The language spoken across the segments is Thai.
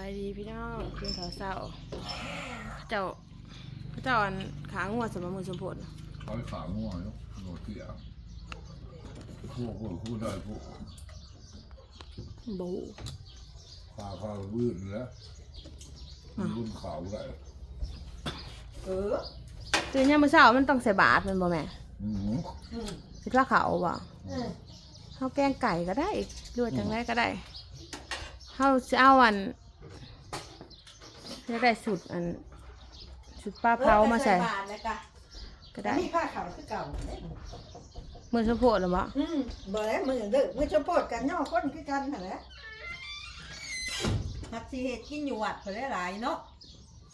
ายดีพี่น้องกินข้าวเช้าเจ้าเจ้าอันขางัวสมมือสมผลเขาไปฝากง่วงเนาะโรตีอะพวกพวกพูดได้พวกบูพาเขาวืดแล้วมีรุ่นขาวได้เออตื่นยามมื้อเช้ามันต้องใส่บาตรแมันบ่แม่อืมอืมสิว่าเขาบ่เออเฮาแกงไก่ก็ได้หรือว่าจังไดก็ได้เฮาสิเอาอัน จะได้สูตรอันสูตรปลาเผามาใส่ บาทแล้วก็ก็ได้ มีผ้าขาวคือเก่าเด้มือสมโพธิหรือบ่อืมบ่แล้วมือเด้อมือชมโพดกันย่อคนคือกันหั่นแหละหักสิเฮ็ดกินอยู่วัดเพิ่นหลายๆเนาะ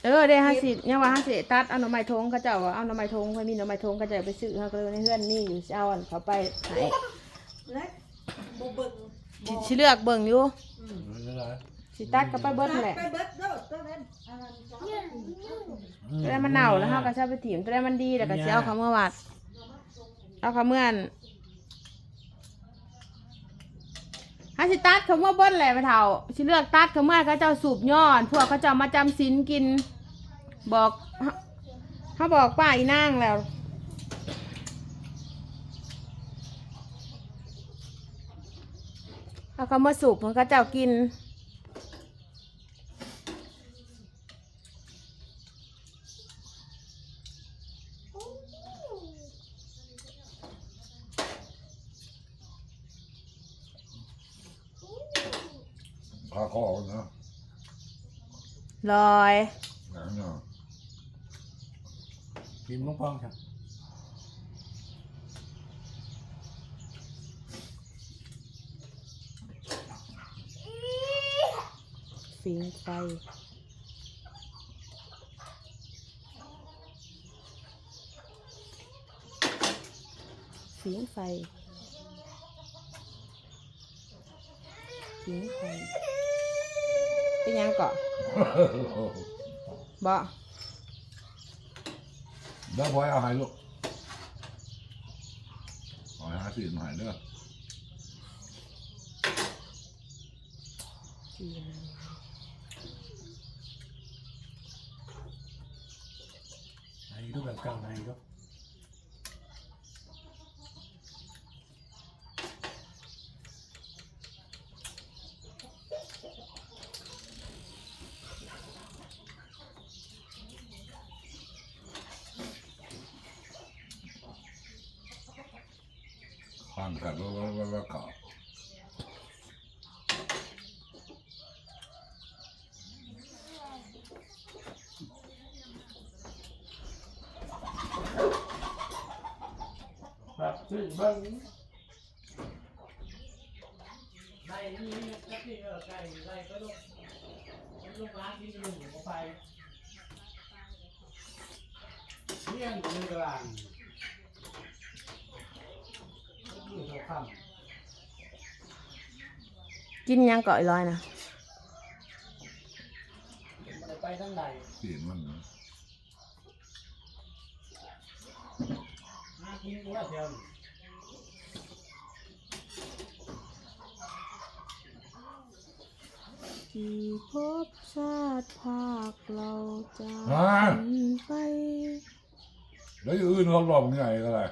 เออได้ห้าสิบยังว่าห้าสิบตัดเอาหน่อไม้ทงเขาเจ้าว่าเอาหน่อไม้ทงเพิ่นมีหน่อไม้ทงเขาเจะไปซื้อเขาก็เลยในเฮือนนี่อยู่สิเอาอันเขาไปให้นะบ่เบิ่งสิสิเลือกเบิ่งอยู่อืมไม่เป็นไร สิตัดก็ไปเบิดนั่นแหละไปเบิดโลดตัวนั้นอันนั้นจ้ะตัวได้มันเน่าแล้วเฮาก็จะเอาไปถิ่มตัวได้มันดีแล้วก็สิเอาเขาเมื่อวัด เอาเขาเมื่อนห้าสิตัดเขาเมื่อเบิดแหละไปเท่าสิเลือกตัดเขาเมื่อเขาเจ้าสูบย้อน พวกเขาเจ้ามาจำศีลกิน บอกเขาบอกป้าอีนางแล้ว เอาเขามาสูบมันก็เจ้ากิน พาคอกันนะลอยหนังเนาะกินมะพร้าวครับฟิงไฟฟิงไฟฟิงไฟ เป็นยังเกาะบ่แล้วพอยเอาให้ลูกเอาให้ห้าสิบหน่อยเด้อไอ้รูปแบบเก่าไอ้ก็ฟัง กันว่าว่าว่าว่าก่าแบบซึ่งเบิ้งไล่นี่ก็ที่เออไก่ไล่ก็ลูกลูกร้านที่หนึ่งของไฟเลี้ยงอยู่ในกลางอยู่ตรง ข้ามกินยังเกาะอีร้อยนะมันไปทั้งใดเสียงมันนะมากินว่าเดียวที่พบชาติภาคเราจะฮะไป แล้วอย่างอื่นเขาหลอกไงก็ได้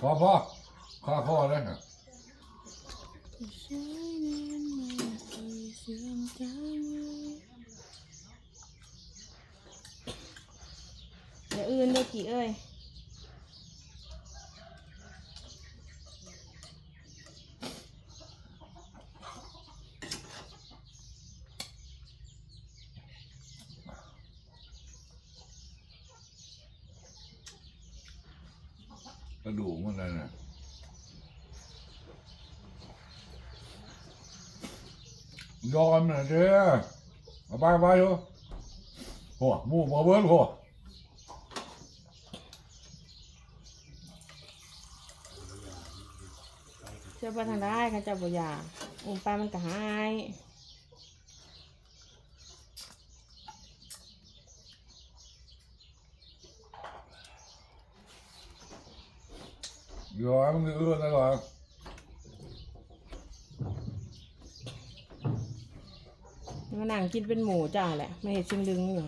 พอพอข้าพอได้ฮะใช้เงินไม่เคยเสื่อมเดี๋ยวอื่นเด้อกี่เอ้ย กระดูกมันเลยนะ ยอมนะเด้อเอาไปไปอยู่โอ้หมูมาเบิ้ลโอ้เจ้าไปทางได้ค่ะเจ้าบ่อยากอุ้มไปมันก็หายยอมมันเอื้อนได้หรอ มานั่งกินเป็นหมูจ้าแหละไม่เห็นชิงลึงอยู่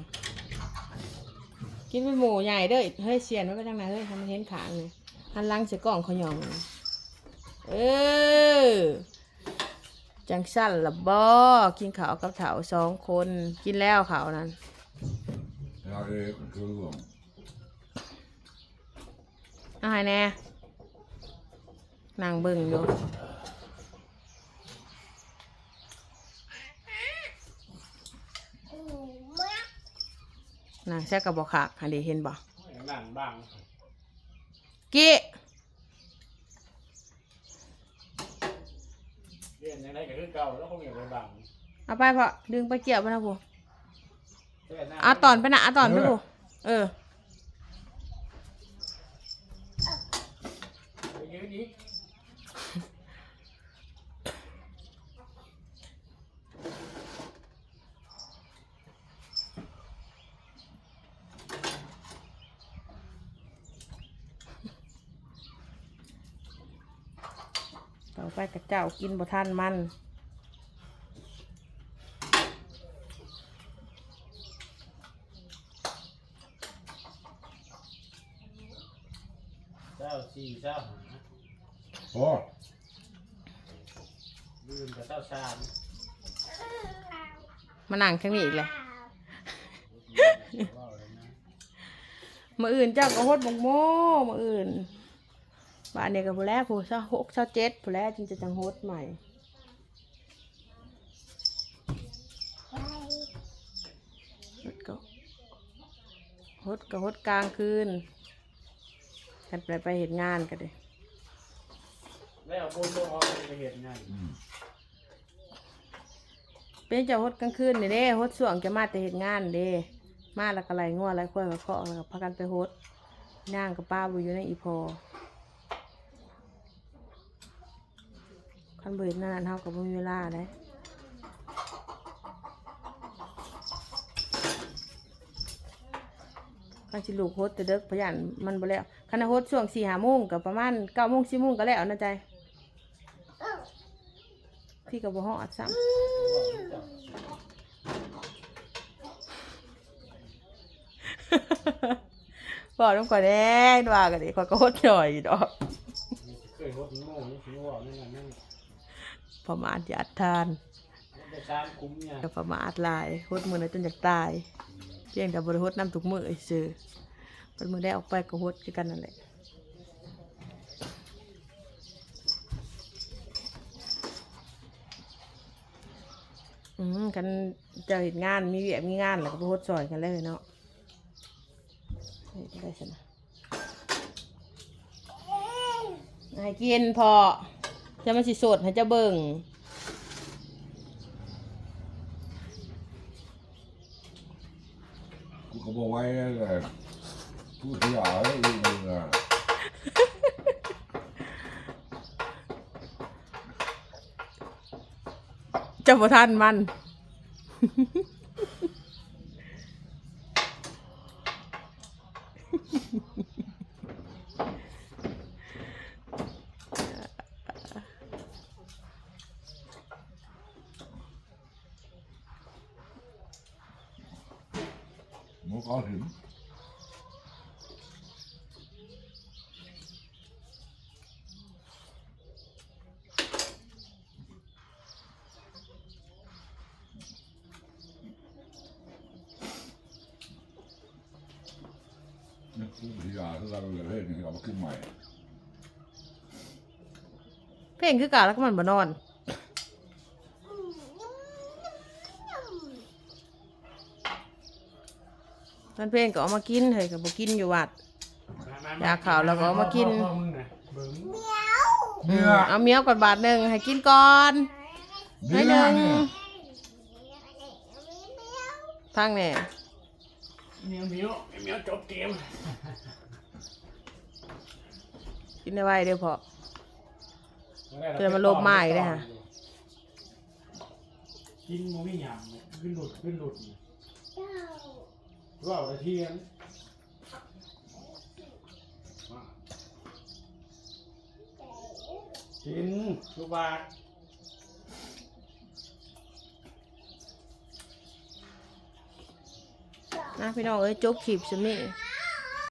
กินเป็นหมูใหญ่เด้อเฮ้ยเสียนไว้ไปทางไหนเฮ้ยทำมันเห็นขาเลยหันหลังเสียกล่องเขาหยองเออจังสั้นละบอกินข้าวกับเถาสองคนกินแล้วข้าวนั้นเราเองคือรวมเอาให้แน่นั่งเบิ่งอยู่ นั่งแซ่กับบอกขากหันดีเห็นบ่หลังบางกี้เรียนยังไงก็คือเก่าแล้วคงอย่าไปบางเอาไปพอดึงไปเกี่ยวไปนะพูเอาเอาตอนไปนะเอาตอนไปพูเออยืนอีก ไปกับเจ้ากินบ่ทันมันเจ้าสี่เจ้าหาโอ้ลืมกับเจ้าชามมานั่งข้างนี้อีกเลยว่าเลยนะมืออื่นเจ้าก็ฮดบงโม่มืออื่น บ้านเนี่ยกับผู้แรกผู้เช้าหกเช้าเจ็ดผู้แรกจึงจะจังฮดใหม่ ฮดก็ฮดก็ฮดกลางคืนกันไปไปเห็นงานกันเลยแล้วบนลงเอาไปเห็นงานอืมเป็นเจ้าฮดกลางคืนนี่เด้ฮดช่วงจะมาแต่เห็นงานเด้มาแล้วก็ไหลงัวไหลควายมาเคาะแล้วก็พากันไปฮดย่างกับป้าบุอยู่ในอีพอ คันเบิดนานเท่ากับบ่มีเวลาเลยคันสิลูกฮดแต่เด็กพยันมันบ่แล้วคันฮดช่วงสี่ห้าโมงกับประมาณเก้าโมงสิบโมงก็แล้วนะใจพี่กับบ่ฮอดซ้ำบอกน้องก่อนแน่ว่ากันดิขอยก็ฮดหน่อยดอกเคยหดโง่นี่ถือว่านั่นน่ะนั่น ประมาทอยาดทานได้ชามคุ้มเนี่ยกับประมาทหลายฮดมือนะจนอยากตายเพียงแต่บริฮดน้ำทุกมือไอ้ซื้อเป็นมือได้ออกไปก็ฮดคือกันนั่นแหละอืมกันเจะเห็นงานมีเวียกมีงานแล้วก็ไปฮดซอยกันเลยเนาะนี่ได้สินะให้กินพอ จะมาสิสดให้เจะเบิ่งกูก็บอกไว้เลยพูดที่อ่านแล้วลืมมึงอะเจ้าบ่ทันมัน หมูก็ถึง นี่คือที่อ่านที่เรา เลยนี่เอามาขึ้นใหม่ เพลงคือเก่าแล้วก็มันบ่นอน ตอนเพลงก็เอามากินเฮ้ยก็บ่กินอยู่วัดยาขาวแล้วก็เอามากิน พ่อมึงน่ะเบิ่งเนี่ยเอาเมียวก่อนบาทหนึ่งให้กินก่อนเนี่ให้ยหนึ่งเนี่ยทางนี่เมียวเมียวเมียวจบเกม กินได้ไว้เดี๋ยวพอเกิดมาโลภมากอีกเลยค่ะกินหมูไม่หยำเนี่ยขึ้นหลุดขึ้นหลุดเนี่ยว่าเอาแต่เทียนกินลูกบาทนะพี่น้องเอ้ยจบคลิปสมิ